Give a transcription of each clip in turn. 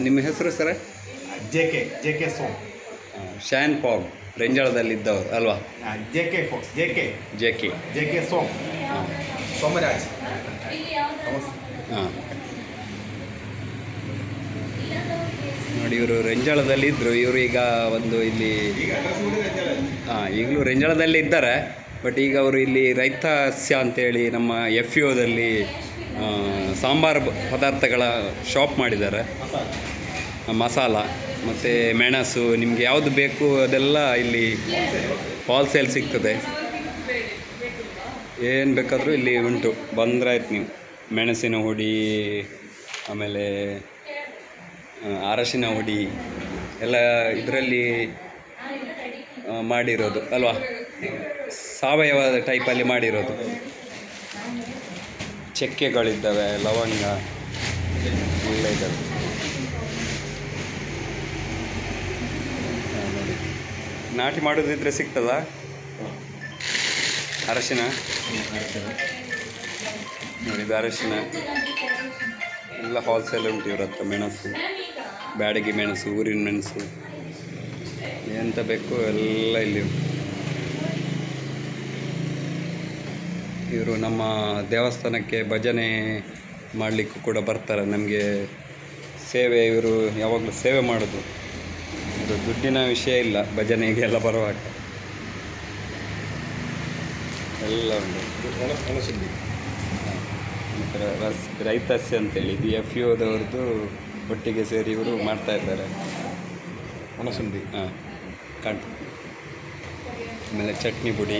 ನಿಮ್ಮ ಹೆಸರು sir? J K J K Som. Shan ಪಾಗ್ ರೆಂಜಾಳದಲ್ಲಿದ್ದವರು ಅಲ್ವಾ? ಜೆ ಕೆ ಫೋ J K. J K. J K Som. ಹಾಂ. ಸೋಮರಾಜ್. ಹಾಂ. ನೋಡಿ ಇವರು ರೆಂಜಾಳದಲ್ಲಿ ಇದ್ದರು ಇವರು ಈಗ ಒಂದು ಇಲ್ಲಿ ಹಾಂ ಈಗಲೂ ರೆಂಜಾಳದಲ್ಲಿ ಇದ್ದಾರೆ ಬಟ್ ಈಗ ಅವರು ಇಲ್ಲಿ ರೈತಾಸ್ಯ ಅಂತೇಳಿ ನಮ್ಮ ಎಫ್ ಯು ಓದಲ್ಲಿ ಸಾಂಬಾರು ಪದಾರ್ಥಗಳ ಶಾಪ್ ಮಾಡಿದ್ದಾರೆ. ಮಸಾಲ, ಮತ್ತು ಮೆಣಸು, ನಿಮಗೆ ಯಾವುದು ಬೇಕು ಅದೆಲ್ಲ ಇಲ್ಲಿ ಹೋಲ್ಸೇಲ್ ಸಿಗ್ತದೆ. ಏನು ಬೇಕಾದರೂ ಇಲ್ಲಿ ಉಂಟು. ಬಂದ್ರೆ ಆಯ್ತು ನೀವು. ಮೆಣಸಿನ ಹುಡಿ, ಆಮೇಲೆ ಅರಶಿನ ಹುಡಿ, ಎಲ್ಲ ಇದರಲ್ಲಿ ಮಾಡಿರೋದು, ಅಲ್ವಾ? ಸಾವಯವ ಟೈಪಲ್ಲಿ ಮಾಡಿರೋದು. ಚಕ್ಕೆಗಳಿದ್ದಾವೆ, ಲವಂಗ ಎಲ್ಲ ಇದ್ದಾವೆ. ನಾಟಿ ಮಾಡೋದಿದ್ರೆ ಸಿಗ್ತದ? ಅರಶಿನ? ನೋಡಿದ್ದು ಅರಶಿನ. ಎಲ್ಲ ಹೋಲ್ಸೇಲ್ ಉಂಟು ಇವ್ರ ಹತ್ರ, ಮೆಣಸು, ಬ್ಯಾಡಗಿ ಮೆಣಸು, ಊರಿನ ಮೆಣಸು. ಎಂತ ಬೇಕು ಎಲ್ಲ ಇಲ್ಲಿ ಇವರು ನಮ್ಮ ದೇವಸ್ಥಾನಕ್ಕೆ ಭಜನೆ ಮಾಡಲಿಕ್ಕೂ ಕೂಡ ಬರ್ತಾರೆ. ನಮಗೆ ಸೇವೆ ಇವರು ಯಾವಾಗಲೂ ಸೇವೆ ಮಾಡೋದು. ಇದು ದುಡ್ಡಿನ ವಿಷಯ ಇಲ್ಲ ಭಜನೆಗೆಲ್ಲ ಬರುವಾಗ. ಎಲ್ಲ ಉಂಟು. ರಸ್ ರೈತಸ್ಯ ಅಂತೇಳಿ ಇದು ಎಫ್ ಯು ಓದವ್ರದ್ದು ಒಟ್ಟಿಗೆ ಸೇರಿ ಇವರು ಮಾಡ್ತಾ ಇದ್ದಾರೆ. ಒಣಸುಂಡಿ ಹಾಂ ಕಾಣ್ತು ಆಮೇಲೆ ಚಟ್ನಿ ಪುಡಿ.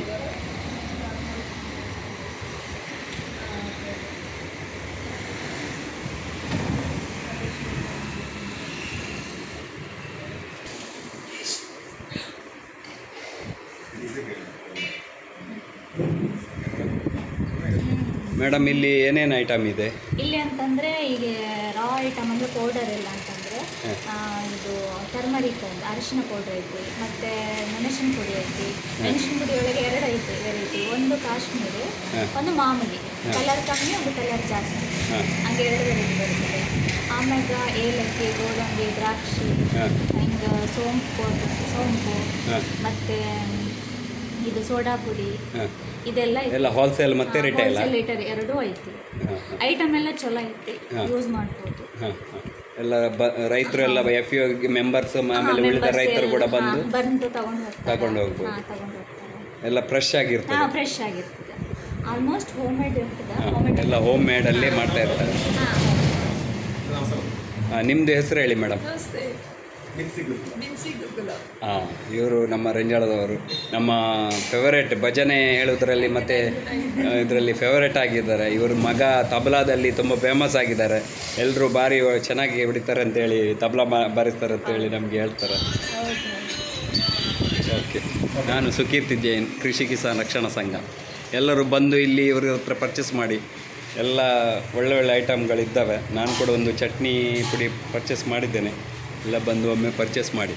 ಮೇಡಮ್ ಇಲ್ಲಿ ಏನೇನು ಐಟಮ್ ಇದೆ? ಇಲ್ಲಿ ಅಂತಂದರೆ ಈಗ ರಾ ಐಟಮ್ ಅಂದರೆ ಪೌಡರ್ ಎಲ್ಲ ಅಂತಂದರೆ ಇದು ಟರ್ಮರಿಕ್ ಒಂದು ಅರಿಶಿನ ಪೌಡರ್ ಐತಿ ಮತ್ತು ಮೆಣಸಿನ ಪುಡಿ ಐತಿ ಮೆಣಸಿನ ಪುಡಿ ಒಳಗೆ ಎರಡು ಐತಿ ವೆರೈಟಿ ಒಂದು ಕಾಶ್ಮೀರಿ ಒಂದು ಮಾಮೂಲಿ. ಕಲರ್ ಕಮ್ಮಿ ಒಂದು ಕಲರ್ ಜಾಸ್ತಿ. ಹಂಗೆ ಎರಡು ವೆರೈಟಿ ಬರ್ತದೆ. ಆಮ್ಯಾಗ ಏಲಕ್ಕಿ ಗೋಡಂಬಿ ದ್ರಾಕ್ಷಿ ಹಿಂಗೆ ಸೋಂಪು ಸೋಂಪು ಮತ್ತು ಇದು ಸೋಡಾ ಪುಡಿ ಇದೆಲ್ಲ. ಎಲ್ಲ ಹೋಲ್ಸೇಲ್ ಮತ್ತೆ ರಿಟೇಲ್ retail ಎರಡೂ ಐತಿ ಐಟಮ್ ಎಲ್ಲ ಚಲೋ ಐತಿ ಯೂಸ್ ಮಾಡ್ಬೋದು. ಎಲ್ಲ ಬ ರೈತರು ಎಲ್ಲ ಎಫ್ ಯು ಮೆಂಬರ್ಸ್ ಆಮೇಲೆ ಉಳಿದ ರೈತರು ಕೂಡ ಬಂದು ಬಂದು ತಗೊಂಡು ಹೋಗ್ತಾರೆ. ತಗೊಂಡು ಹೋಗ್ಬೋದು. ಹೋಗ್ತಾರೆ. ಎಲ್ಲ ಫ್ರೆಶ್ ಆಗಿರ್ತದೆ. ಹಾಂ ಫ್ರೆಶ್ ಆಗಿರ್ತದೆ. ಆಲ್ಮೋಸ್ಟ್ ಹೋಮ್ ಮೇಡ್ ಇರ್ತದೆ. ಹೋಮ್ ಮೇಡ್ ಎಲ್ಲ ಹೋಮ್ ಮೇಡಲ್ಲೇ ಮಾಡ್ತಾ ಇರ್ತಾರೆ. ನಿಮ್ಮದು ಹೆಸರು ಹೇಳಿ ಮೇಡಮ್. ಹಾಂ ಇವರು ನಮ್ಮ ರಂಜಾಳದವರು. ನಮ್ಮ ಫೇವರೇಟ್ ಭಜನೆ ಹೇಳುವುದರಲ್ಲಿ ಮತ್ತು ಇದರಲ್ಲಿ ಫೇವರೇಟ್ ಆಗಿದ್ದಾರೆ. ಇವರು ಮಗ ತಬಲಾದಲ್ಲಿ ತುಂಬ ಫೇಮಸ್ ಆಗಿದ್ದಾರೆ. ಎಲ್ಲರೂ ಭಾರಿ ಚೆನ್ನಾಗಿ ಹೊಡಿತಾರೆ ಅಂತೇಳಿ, ತಬಲಾ ಬಾರಿಸ್ತಾರೆ ಅಂತೇಳಿ ನಮಗೆ ಹೇಳ್ತಾರೆ. ಓಕೆ. ನಾನು ಸುಕೀರ್ತಿ ಜೈನ್ ಕೃಷಿ ಕಿಸಾನ್ ರಕ್ಷಣಾ ಸಂಘ. ಎಲ್ಲರೂ ಬಂದು ಇಲ್ಲಿ ಇವ್ರ ಹತ್ರ ಪರ್ಚೇಸ್ ಮಾಡಿ. ಎಲ್ಲ ಒಳ್ಳೆ ಒಳ್ಳೆ ಐಟಮ್ಗಳಿದ್ದಾವೆ ನಾನು ಕೂಡ ಒಂದು ಚಟ್ನಿ ಪುಡಿ ಪರ್ಚೇಸ್ ಮಾಡಿದ್ದೇನೆ. ಎಲ್ಲ ಬಂದು ಒಮ್ಮೆ ಪರ್ಚೇಸ್ ಮಾಡಿ.